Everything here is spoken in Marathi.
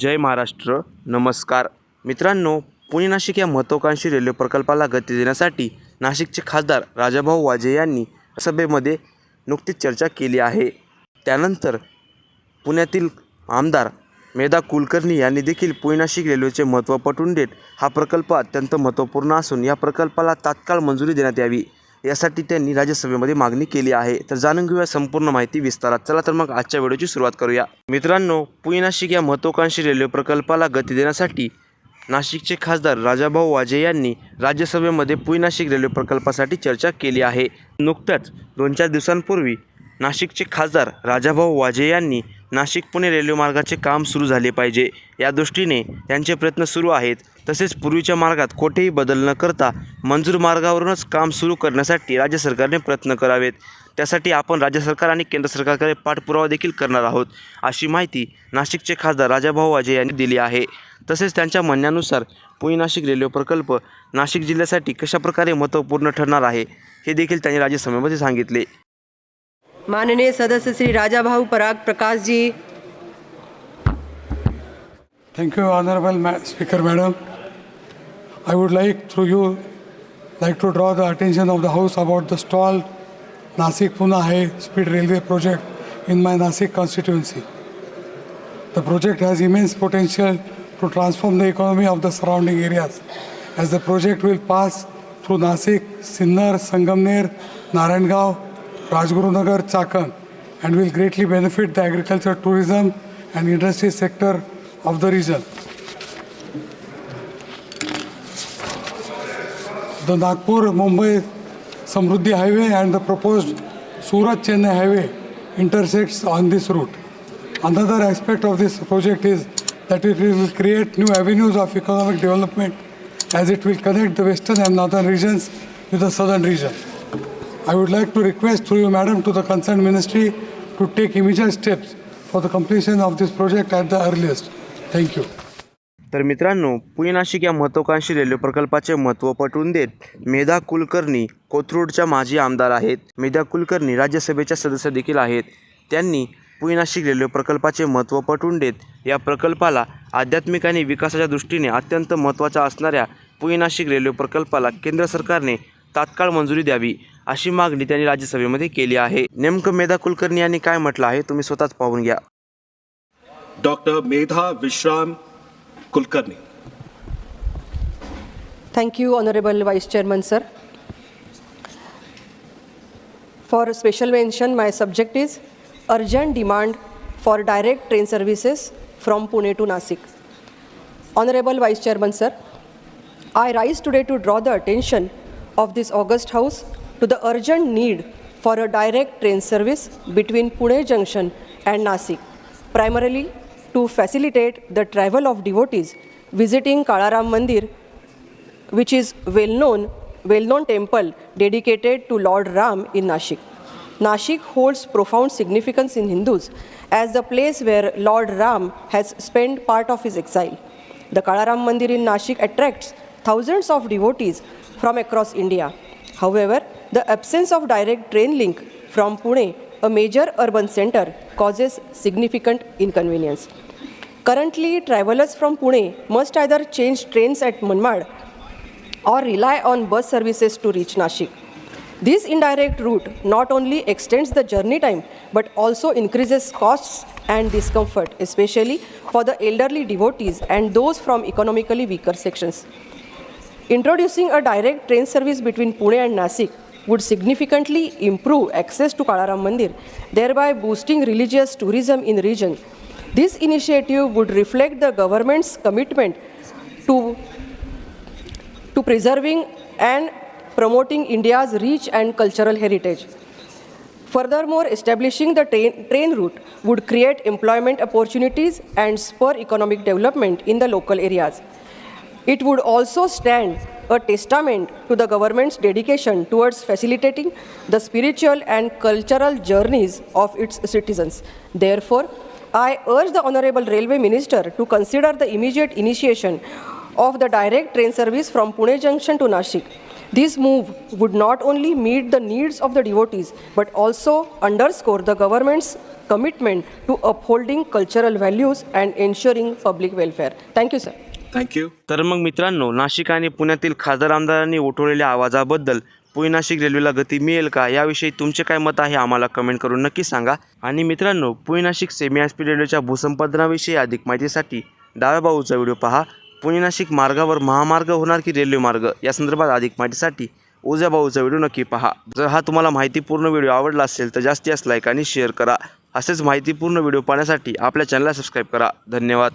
जय महाराष्ट्र. नमस्कार. मित्रांनो पुणे नाशिक या महत्त्वाकांक्षी रेल्वे प्रकल्पाला गती देण्यासाठी नाशिकचे खासदार राजाभाऊ वाजे यांनी सभेमध्ये नुकतीच चर्चा केली आहे. त्यानंतर पुण्यातील आमदार मेधा कुलकर्णी यांनी देखील पुणे नाशिक रेल्वेचे महत्त्व पटवून देत हा प्रकल्प अत्यंत महत्त्वपूर्ण असून या प्रकल्पाला तात्काळ मंजुरी देण्यात यावी. यासाठी त्यांनी राज्यसभेमध्ये मागणी केली आहे. तर जाणून घेऊया संपूर्ण माहिती विस्तारात. चला तर मग आजच्या व्हिडिओची सुरुवात करूया. मित्रांनो पुणे नाशिक या महत्त्वाकांक्षी रेल्वे प्रकल्पाला गती देण्यासाठी नाशिकचे खासदार राजाभाऊ वाजे यांनी राज्यसभेमध्ये पुणे नाशिक रेल्वे प्रकल्पासाठी चर्चा केली आहे. नुकत्याच दोन चार दिवसांपूर्वी नाशिकचे खासदार राजाभाऊ वाजे यांनी नाशिक पुणे रेल्वे मार्गाचे काम सुरू झाले पाहिजे. या दृष्टीने त्यांचे प्रयत्न सुरू आहेत. तसेच पूर्वीच्या मार्गात कोठेही बदल न करता मंजूर मार्गावरूनच काम सुरू करण्यासाठी राज्य सरकारने प्रयत्न करावेत. त्यासाठी आपण राज्य सरकार आणि केंद्र सरकारकडे पाठपुरावा देखील करणार आहोत अशी माहिती नाशिकचे खासदार राजाभाऊ वाजे यांनी दिली आहे. तसेच त्यांच्या म्हणण्यानुसार पुणे नाशिक रेल्वे प्रकल्प नाशिक जिल्ह्यासाठी कशाप्रकारे महत्त्वपूर्ण ठरणार आहे हे देखील त्यांनी राज्यसभेमध्ये सांगितले. माननीय सदस्य श्री राजाभाऊ पराग Prakash ji Thank you, Honorable Ma- Speaker Madam. I would like through you like to draw the attention of the House about the stalled Nasik Pune High Speed Railway project in my Nasik constituency. The project has immense potential to transform the economy of the surrounding areas as the project will pass through Nasik, Sinnar, Sangamner, Narayangao, Rajgurunagar, Chakan and will greatly benefit the agriculture, tourism and industry sector of the region. The Nagpur Mumbai Samruddhi Highway and the proposed Surat Chennai Highway intersects on this route. Another aspect of this project is that it will create new avenues of economic development as it will connect the western and northern regions with the southern region. I would like to request through you, Madam, to the concerned ministry to take immediate steps for the completion of this project at the earliest. Thank you. तर मित्रांनो पुणे नाशिक या महत्त्वाकांक्षी रेल्वे प्रकल्पाचे महत्त्व पटवून देत मेधा कुलकर्णी कोथरूडच्या माजी आमदार आहेत. मेधा कुलकर्णी राज्यसभेच्या सदस्य देखील आहेत. त्यांनी पुणे नाशिक रेल्वे प्रकल्पाचे महत्त्व पटवून देत या प्रकल्पाला आध्यात्मिक आणि विकासाच्या दृष्टीने अत्यंत महत्त्वाचा असणाऱ्या पुणे नाशिक रेल्वे प्रकल्पाला केंद्र सरकारने तात्काळ मंजुरी द्यावी अशी मागणी त्यांनी राज्यसभेमध्ये केली आहे. नेमकं मेधा कुलकर्णी यांनी काय म्हटलं आहे तुम्ही स्वतःच पाहून घ्या. Doctor Medha Vishram Kulkarni. Thank you, Honorable Vice Chairman, sir. For special mention, my subject is urgent demand for direct train services from Pune to Nasik. Honorable Vice Chairman, sir, I rise today to draw the attention of this August House to the urgent need for a direct train service between Pune Junction and Nasik, primarily to facilitate the travel of devotees visiting Kalaram Mandir which is well known well known temple dedicated to lord ram in nashik nashik holds profound significance in hindus as the place where lord ram has spent part of his exile the kalaram mandir in nashik attracts thousands of devotees from across india however the absence of direct train link from pune a major urban center causes significant inconvenience currently travelers from pune must either change trains at manmad or rely on bus services to reach Nashik. This indirect route not only extends the journey time but also increases costs and discomfort, especially for the elderly devotees and those from economically weaker sections. Introducing a direct train service between Pune and Nasik would significantly improve access to Kalaram Mandir, thereby boosting religious tourism in region. This initiative would reflect the government's commitment to to preserving and promoting India's rich and cultural heritage. Furthermore, establishing the train, train route would create employment opportunities and spur economic development in the local areas. It would also stand a testament to the government's dedication towards facilitating the spiritual and cultural journeys of its citizens. Therefore, I urge the Honorable Railway Minister to consider the immediate initiation of the direct train service from Pune Junction to Nashik. This move would not only meet the needs of the devotees but also underscore the government's commitment to upholding cultural values and ensuring public welfare. Thank you, sir. Thank you तर मग मित्रांनो नाशिक आणि पुण्यातील खासदार आमदारांनी उठवलेल्या आवाजाबद्दल पुणे नाशिक रेल्वेला गती मिळेल का? याविषयी तुमचे काय मत आहे आम्हाला कमेंट करून नक्की सांगा. आणि मित्रांनो Pune Nashik semi high speed रेल्वेच्या भूसंपादनाविषयी अधिक माहितीसाठी डाव्या बाऊचा व्हिडिओ पहा. पुणे नाशिक मार्गावर महामार्ग होणार की रेल्वे मार्ग? या संदर्भात अधिक माहितीसाठी उजव्या भाऊचा व्हिडिओ नक्की पहा. जर हा तुम्हाला माहितीपूर्ण व्हिडिओ आवडला असेल तर जास्तीत जास्त लाईक आणि शेअर करा. असेच माहितीपूर्ण व्हिडिओ पाहण्यासाठी आपल्या चॅनलला सबस्क्राईब करा. धन्यवाद.